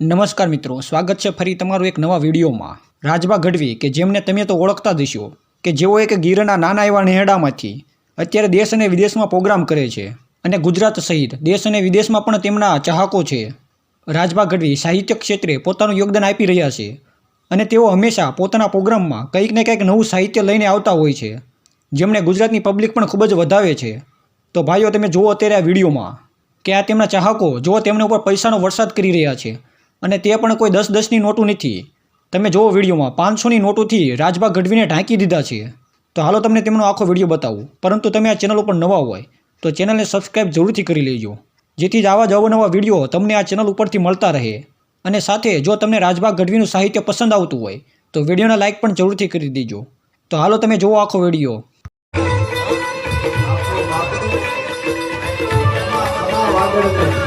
નમસ્કાર મિત્રો, સ્વાગત છે ફરી તમારું એક નવા વિડીયોમાં. રાજભા ગઢવી, કે જેમને તમે તો ઓળખતા હશો, કે જેઓ એક ગીરના નાના એવા નેહડામાંથી અત્યારે દેશ અને વિદેશમાં પ્રોગ્રામ કરે છે અને ગુજરાત સહિત દેશ અને વિદેશમાં પણ તેમના ચાહકો છે. રાજભા ગઢવી સાહિત્ય ક્ષેત્રે પોતાનું યોગદાન આપી રહ્યા છે અને તેઓ હંમેશા પોતાના પ્રોગ્રામમાં કંઈક ને કંઈક નવું સાહિત્ય લઈને આવતા હોય છે જેમણે ગુજરાતની પબ્લિક પણ ખૂબ જ વધાવે છે. તો ભાઈઓ, તમે જુઓ અત્યારે આ વિડીયોમાં કે આ તેમના ચાહકો, જુઓ તેમના ઉપર પૈસાનો વરસાદ કરી રહ્યા છે અને તે પણ કોઈ દસ દસની નોટું નથી. તમે જુઓ વિડીયોમાં, પાંચસોની નોટોથી રાજભા ગઢવીને ઢાંકી દીધા છે. તો હાલો તમને તેમનો આખો વીડિયો બતાવું. પરંતુ તમે આ ચેનલ ઉપર નવા હોય, તો ચેનલને સબસ્ક્રાઈબ જરૂરથી કરી લેજો. જેથી જ આવા જ અવનવા વીડિયો તમને આ ચેનલ ઉપરથી મળતા રહે. અને સાથે જો તમને રાજભા ગઢવીનું સાહિત્ય પસંદ આવતું હોય, તો વિડીયોના લાઇક પણ જરૂરથી કરી દેજો. તો હાલો તમે જુઓ આખો વીડિયો. കൊടുക്കും